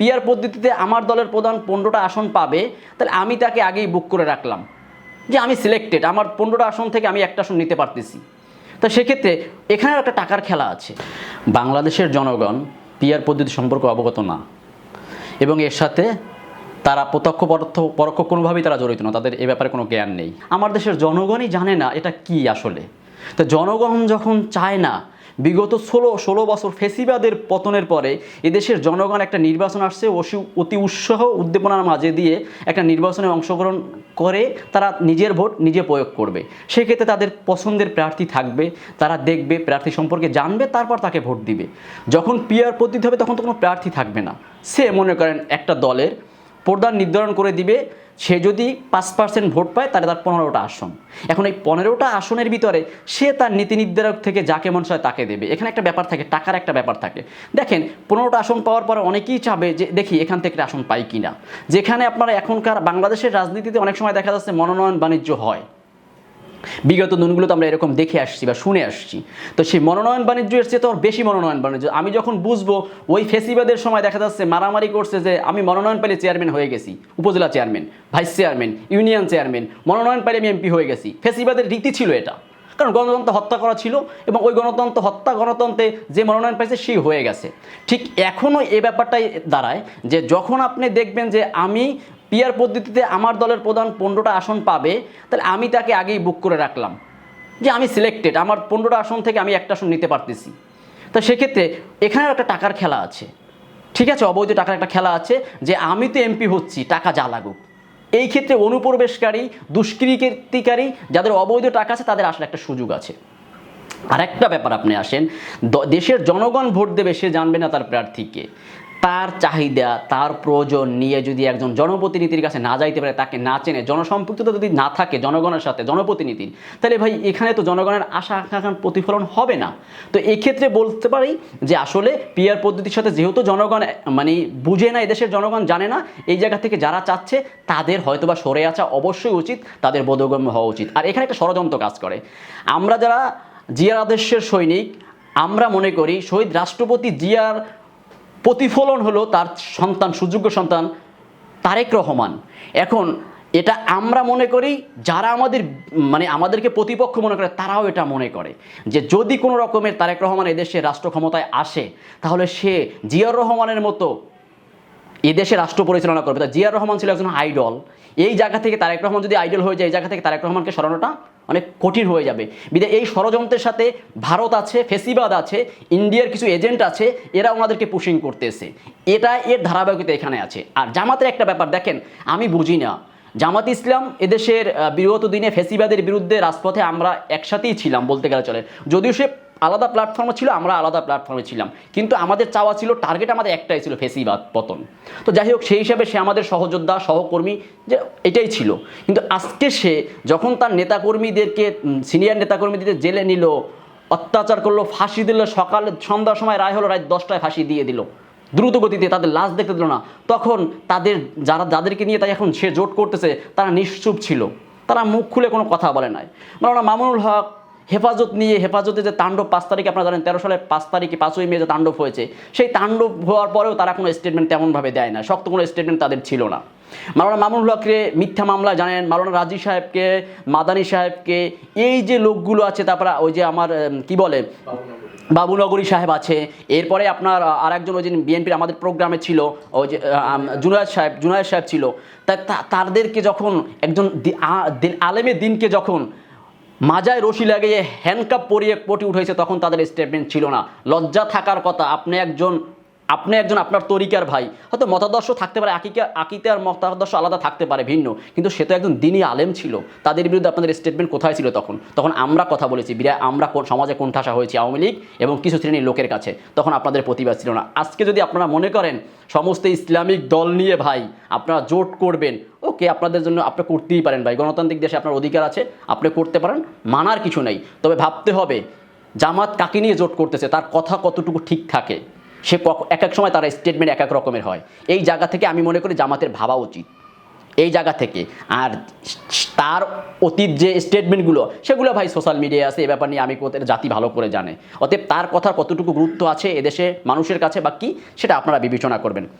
Peer পদ্ধতিতে আমার দলের প্রধান পনেরোটা আসন পাবে, তাহলে আমি তাকে আগেই বুক করে রাখলাম যে আমি সিলেক্টেড আমার পনেরোটা আসন থেকে আমি একটা আসন নিতে পারতেছি। তো সেক্ষেত্রে এখানে একটা টাকার খেলা আছে। বাংলাদেশের জনগণ পিয়ার পদ্ধতি সম্পর্কে অবগত না, এবং এর সাথে তারা প্রত্যক্ষ পরোক্ষ পরোক্ষ কোনোভাবেই তারা জড়িত না, তাদের এ ব্যাপারে কোনো জ্ঞান নেই। আমার দেশের জনগণই জানে না এটা কি আসলে। তো জনগণ যখন চায় না বিগত ষোলো ষোলো বছর ফেসিবাদের পতনের পরে এদেশের জনগণ একটা নির্বাচন আসছে, অসি- অতি উৎসাহ উদ্দীপনার মাঝে দিয়ে একটা নির্বাচনে অংশগ্রহণ করে তারা নিজের ভোট নিজে প্রয়োগ করবে। সেক্ষেত্রে তাদের পছন্দের প্রার্থী থাকবে, তারা দেখবে, প্রার্থী সম্পর্কে জানবে, তারপর তাকে ভোট দিবে। যখন পিয়ার পদ্ধতি হবে তখন তো কোনো প্রার্থী থাকবে না। সে মনে করেন একটা দলের প্রধান নির্ধারণ করে দিবে, সে যদি পাঁচ পার্সেন্ট ভোট পায়, তাহলে তার পনেরোটা আসন। এখন এই পনেরোটা আসনের ভিতরে সে তার নীতি নির্ধারক থেকে যাকে মন হয় তাকে দেবে। এখানে একটা ব্যাপার থাকে, টাকার একটা ব্যাপার থাকে। দেখেন, পনেরোটা আসন পাওয়ার পরে অনেকেই চাবে যে, দেখি, এখান থেকে আসন পাই কিনা। যেখানে আপনারা এখনকার বাংলাদেশের রাজনীতিতে অনেক সময় দেখা যাচ্ছে মনোনয়ন বাণিজ্য হয়। বিগত দিনগুলোতে আমরা এরকম দেখে আসছি বা শুনে আসছি। তো সেই মনোনয়ন বাণিজ্য এসছে তো ওর বেশি মনোনয়ন বাণিজ্য। আমি যখন বুঝব, ওই ফেসিবাদের সময় দেখা যাচ্ছে মারামারি করছে যে, আমি মনোনয়ন পেলে চেয়ারম্যান হয়ে গেছি, উপজেলা chairman, vice chairman, union chairman, মনোনয়ন পেলে আমি এমপি হয়ে গেছি। ফেসিবাদের রীতি ছিল এটা। কারণ গণতন্ত্র হত্যা করা ছিল এবং ওই গণতন্ত্র হত্যা গণতন্ত্রে যে মনোনয়ন পাইছে সেই হয়ে গেছে। ঠিক এখনও এ ব্যাপারটাই দাঁড়ায় যে, যখন আপনি দেখবেন যে, আমি পিয়ার পদ্ধতিতে আমার দলের প্রধান পনেরোটা আসন পাবে, তাহলে আমি তাকে আগেই বুক করে রাখলাম। যে আমি সিলেক্টেড আমার পনেরোটা আসন থেকে আমি একটা আসন নিতে পারতেছি। তো সেক্ষেত্রে এখানে একটা টাকার খেলা আছে। ঠিক আছে, অবৈধ টাকার একটা খেলা আছে যে আমি তো এমপি হচ্ছি, টাকা যা লাগুক। এই ক্ষেত্রে অনুপ্রবেশকারী, দুষ্কৃতিকারী, যাদের অবৈধ টাকা আছে, তাদের আসলে একটা সুযোগ আছে। আর একটা ব্যাপার আপনি আসেন দেশের জনগণ ভোট দেবে সে জানবে না তার প্রার্থীকে। তার চাহিদা, তার প্রয়োজন নিয়ে যদি একজন জনপ্রতিনিধির কাছে না যাইতে পারে, তাকে না চেনে, জনসম্পৃক্ততা যদি না থাকে জনগণের সাথে জনপ্রতিনিধির তাহলে ভাই এখানে তো জনগণের আশা আকাঙ্ক্ষার প্রতিফলন হবে না। তো এক্ষেত্রে বলতে পারি যে আসলে পিয়ার পদ্ধতির সাথে যেহেতু জনগণ মানে বুঝে না, এদেশের জনগণ জানে না, এই জায়গা থেকে যারা চাচ্ছে, তাদের হয়তোবা সরে আসা অবশ্যই উচিত, তাদের বোধগম্য হওয়া উচিত। আর এখানে একটা ষড়যন্ত্র কাজ করে। আমরা যারা জিয়ার আদেশের সৈনিক, আমরা মনে করি শহীদ রাষ্ট্রপতি জিয়ার প্রতিফলন হলো তার সন্তান, সুযোগ্য সন্তান তারেক রহমান। এখন এটা আমরা মনে করি, যারা আমাদের মানে আমাদেরকে প্রতিপক্ষ মনে করে, তারাও এটা মনে করে। যে যদি কোনো রকমের তারেক রহমান এদেশে রাষ্ট্র ক্ষমতায় আসে, তাহলে সে জিয়াউর রহমানের মতো এদেশে রাষ্ট্র পরিচালনা করবে। তা জিয়ার রহমান ছিল একজন আইডল। এই জায়গা থেকে তারেক রহমান যদি আইডল হয়ে যায়, এই জায়গা থেকে তারেক রহমানকে সরানোটা অনেক কঠিন হয়ে যাবে। বিদায় এই ষড়যন্ত্রের সাথে ভারত আছে, ফেসিবাদ আছে, ইন্ডিয়ার কিছু এজেন্ট আছে, এরা ওনাদেরকে পুশিং করতেছে। এটা এর ধারাবাহিকতা এখানে আছে। আর জামাতের একটা ব্যাপার, দেখেন, আমি বুঝি না। জামাত ইসলাম এদেশের বিগত দিনে ফেসিবাদের বিরুদ্ধে রাজপথে আমরা একসাথেই ছিলাম বলতে গেলে চলে। যদিও সে আলাদা প্ল্যাটফর্মে ছিল, আমরা আলাদা প্ল্যাটফর্মে ছিলাম। কিন্তু আমাদের চাওয়া ছিল টার্গেট আমাদের একটাই ছিল, ফেসিবাদ, পতন। তো যাই হোক, সেই হিসাবে সে আমাদের সহযোদ্ধা, সহকর্মী, যে এটাই ছিল। কিন্তু আজকে সে যখন তার নেতাকর্মীদেরকে সিনিয়র নেতাকর্মীদের জেলে নিল, অত্যাচার করল, ফাঁসি দিল, সকাল, সন্ধ্যার সময় রায় হলো রাত দশটায় ফাঁসি দিয়ে দিল। দ্রুত গতিতে তাদের লাশ দেখতে দিল না। তখন তাদের, যারা, যাদেরকে নিয়ে তাই এখন সে জোট করতেছে, তারা নিশ্চুপ ছিল। তারা মুখ খুলে কোনো কথা বলে নাই। মানে মামুনুল হক হেফাজত নিয়ে, হেফাজতে যে তাণ্ডব পাঁচ তারিখে আপনারা জানেন, তেরো সালের পাঁচ তারিখে পাঁচই মে যে তাণ্ডব হয়েছে, সেই তাণ্ডব হওয়ার পরেও তারা কোনো স্টেটমেন্ট তেমনভাবে দেয় না। শক্ত কোনো স্টেটমেন্ট তাদের ছিল না। মাওলানা মামুনুল হককে মিথ্যা মামলা জানেন, মাওলানা রাজি সাহেবকে, মাদানী সাহেবকে, এই যে লোকগুলো আছে, তারপরে ওই যে আমার কি বলে? বাবুনগরী সাহেব আছে। এরপরে আপনার আর একজন ওই যে বিএনপির আমাদের প্রোগ্রামে ছিল, ওই যে জুনায়দ সাহেব জুনায়দ সাহেব ছিল। তা তাদেরকে যখন একজন আলেমে দিনকে যখন মাজায় রশি লাগিয়ে হ্যান্ডকাপ পরিয়ে পটি উঠেছে, তখন তাদের স্টেটমেন্ট ছিল না। লজ্জা থাকার কথা, আপনি একজন আপনি একজন আপনার তরিকার ভাই। হয়তো মতাদর্শ থাকতে পারে, আকিকা, আকিতে আর মতাদর্শ আলাদা থাকতে পারে, ভিন্ন। কিন্তু সে তো একজন দিনই আলেম ছিল। তাদের বিরুদ্ধে আপনাদের স্টেটমেন্ট কোথায় ছিল তখন? তখন আমরা কথা বলেছি বিরা আমরা কোন সমাজে কোন ঠাসা হয়েছি আওয়ামী লীগ এবং কিছু শ্রেণির লোকের কাছে। তখন আপনাদের প্রতিবাদ ছিল না। আজকে যদি আপনারা মনে করেন, সমস্ত ইসলামিক দল নিয়ে ভাই, আপনারা জোট করবেন, ওকে আপনাদের জন্য আপনি করতেই পারেন ভাই। গণতান্ত্রিক দেশে আপনার অধিকার আছে, আপনি করতে পারেন, মানার কিছু নেই। তবে ভাবতে হবে, জামাত কাকে নিয়ে জোট করতেছে? তার কথা কতটুকু ঠিক থাকে? সে এক এক সময় তারা স্টেটমেন্ট এক এক রকমের হয়। এই জায়গা থেকে আমি মনে করি জামাতের ভাবা উচিত। এই জায়গা থেকে। আর তার অতীত যে স্টেটমেন্টগুলো সেগুলো ভাই সোশ্যাল মিডিয়া আছে, এ ব্যাপার নিয়ে আমি কোথায় জাতি ভালো করে জানে। অতএব তার কথার কতটুকু গুরুত্ব আছে এদেশে, মানুষের কাছে বা কী, সেটা আপনারা বিবেচনা করবেন।